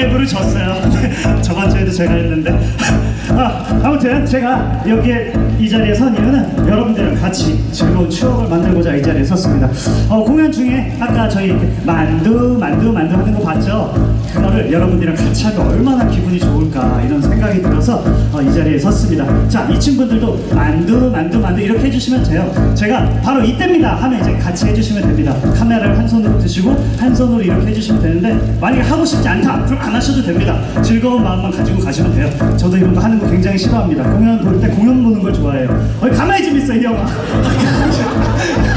갈갈보를 졌어요. 저번 주에도 제가 했는데. 아, 아무튼 제가 여기에 이 자리에 선 이유는 여러분들이랑 같이 즐거운 추억을 만들고자 이 자리에 섰습니다. 어, 공연 중에 아까 저희 만두, 만두, 만두? 그거를 여러분들이랑 같이 하면 얼마나 기분이 좋을까 이런 생각이 들어서 어, 이 자리에 섰습니다. 자, 이 친구들도 만두, 만두, 만두 이렇게 해주시면 돼요. 제가 바로 이때입니다 하면 이제 같이 해주시면 됩니다. 카메라를 한 손으로 드시고 한 손으로 이렇게 해주시면 되는데 만약에 하고 싶지 않다 그럼 안 하셔도 됩니다. 즐거운 마음만 가지고 가시면 돼요. 저도 이런 거 하는 거 굉장히 싫어합니다. 공연 볼 때 공연 보는 걸 좋아해요. 어, 가만히 좀 있어 이 형아.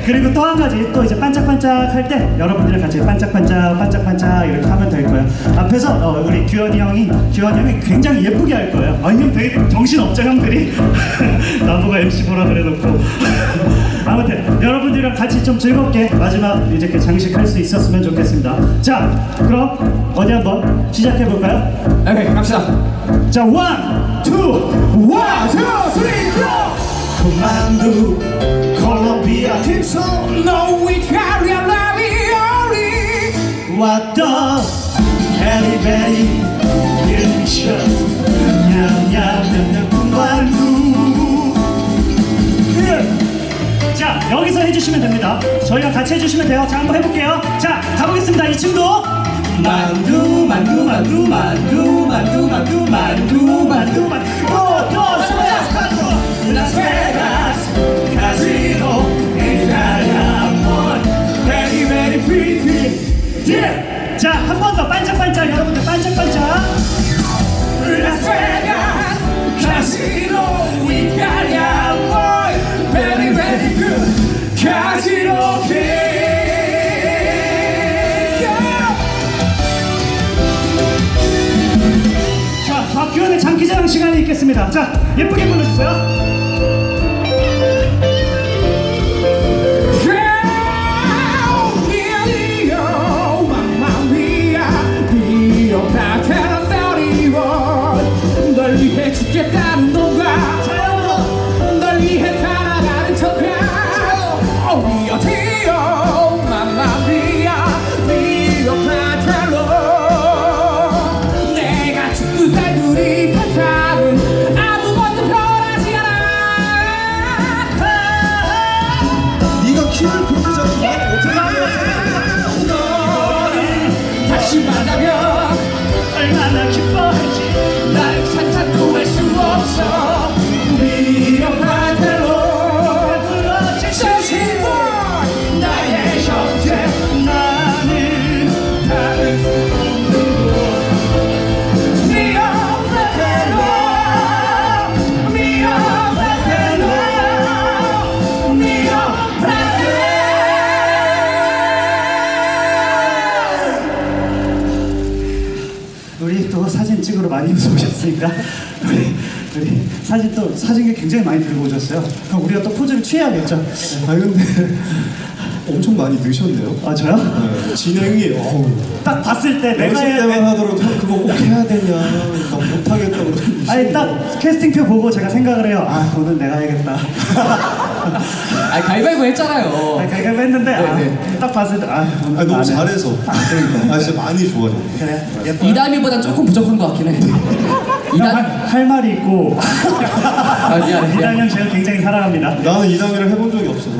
네, 그리고 또 한 가지 또 이제 반짝반짝 할 때 여러분들이랑 같이 반짝반짝 반짝반짝 이렇게 하면 될 거예요. 앞에서 어, 우리 규현이 형이 규현이 형이 굉장히 예쁘게 할 거예요. 아니 형 되게 정신 없죠 형들이 나보고 MC 보라 그래놓고 아무튼 여러분들이랑 같이 좀 즐겁게 마지막 이렇게 장식할 수 있었으면 좋겠습니다. 자 그럼 어디 한번 시작해 볼까요? 오케이 갑시다 자 원, 투, 원, 투, 쓰리, 고! 코만두 콜롬비아 팀송 No Italian ravioli What the very very delicious 냠냠냠냠 예. 자 여기서 해주시면 됩니다. 저희랑 같이 해주시면 돼요. 자 한번 해볼게요. 자 가보겠습니다. 이 친구. 만두 만두 만두 만두 만두 만두 만두 만두. 만두 오또 스페이스 라스베가스 카지노 이탈리안 몬 베리 베리 프리티 예. 자한 번 더 반짝반짝 여러분들 반짝반짝 라스베가스 카지노 이탈리안 boy Very very good 카지노 king 자, 박규현의 장기자랑 시간이 있겠습니다. 자, 예쁘게 불러주세요. 또 사진 찍으러 많이 오셨으니까 우리 우리 사진 또 사진기 굉장히 많이 들고 오셨어요. 그럼 우리가 또 포즈를 취해야겠죠. 아 근데 엄청 많이 넣으셨네요. 아 저요? 네, 진행이 어우 딱 봤을 때 내가 연습 해야 때만 돼. 하더라도 형 그거 꼭 해야 되냐 나 못하겠다 그러더니 아니 딱 캐스팅표 보고 제가 생각을 해요. 아 오늘 내가 해야겠다. 아 가위바위보 했잖아요. 아, 그렇게 했는데 아, 네, 딱 봤을 때 아, 오늘 아 너무 안 해. 잘해서. 아 진짜 많이 좋아졌네. 그래 예뻐. 이담이보다 조금 부족한 것 같긴 해. 할, 이담. 할 말이 있고. 아 미안해 미안해. 이당형 제가 굉장히 사랑합니다. 나는 이담이랑 해본 적이 모르겠어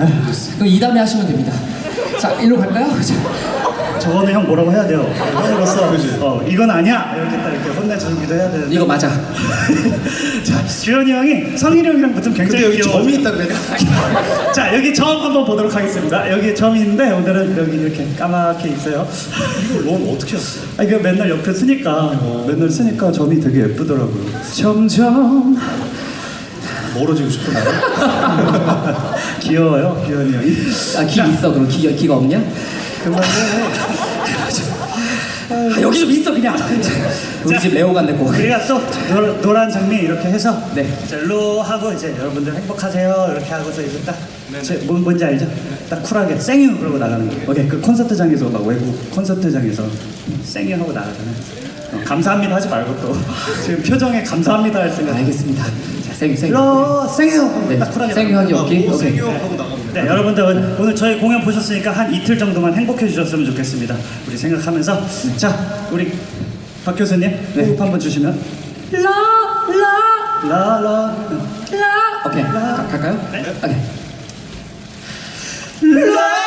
그럼 이담이 하시면 됩니다 자 일로 갈까요? 자, 저거는 형 뭐라고 해야 돼요. 형으로서? 어, 이건 아니야 이렇게 딱 이렇게 혼내주기도 해야 되는데. 이거 맞아 자 주현이 형이 성일이 형이랑 붙으면 근데 굉장히 여기 귀여워. 점이 있다 그래 자 여기 점 한번 보도록 하겠습니다. 여기 점이 있는데 오늘은 여기 이렇게 까맣게 있어요. 넌 어떻게 했어? 아 이거 맨날 옆에 쓰니까 맨날 쓰니까 점이 되게 예쁘더라고요. 점점 멀어지고 싶은데 귀여워요 규현이 형이. 아 기 있어 그럼 기, 기가 없냐? 그만해. 아, 여기 좀 있어 그냥 우리 집 레오가 내거 우리가 또 노, 노란 장미 이렇게 해서 네. 자, 일로 하고 이제 여러분들 행복하세요 이렇게 하고서 이제 딱 제, 뭔, 뭔지 알죠? 딱 쿨하게 생유 그러고 나가는 거예요. 오케이 그 콘서트장에서 막 외국 콘서트장에서 생유 하고 나가잖아요. 어, 감사합니다 하지 말고 또 지금 표정에 감사합니다 할 생각. 알겠습니다 자 생유 생유 일로 생유 하고 네딱 쿨하게 생유 하기 오 오케이. 생유 하고 나가면 네, 여러분들 오늘 저희 공연 보셨으니까 한 이틀 정도만 행복해 주셨으면 좋겠습니다. 우리 생각하면서. 자, 우리 박 교수님 호흡 한번 주시면. 라라. 라라. 오케이. 가, 갈까요? 네. 오케이. 라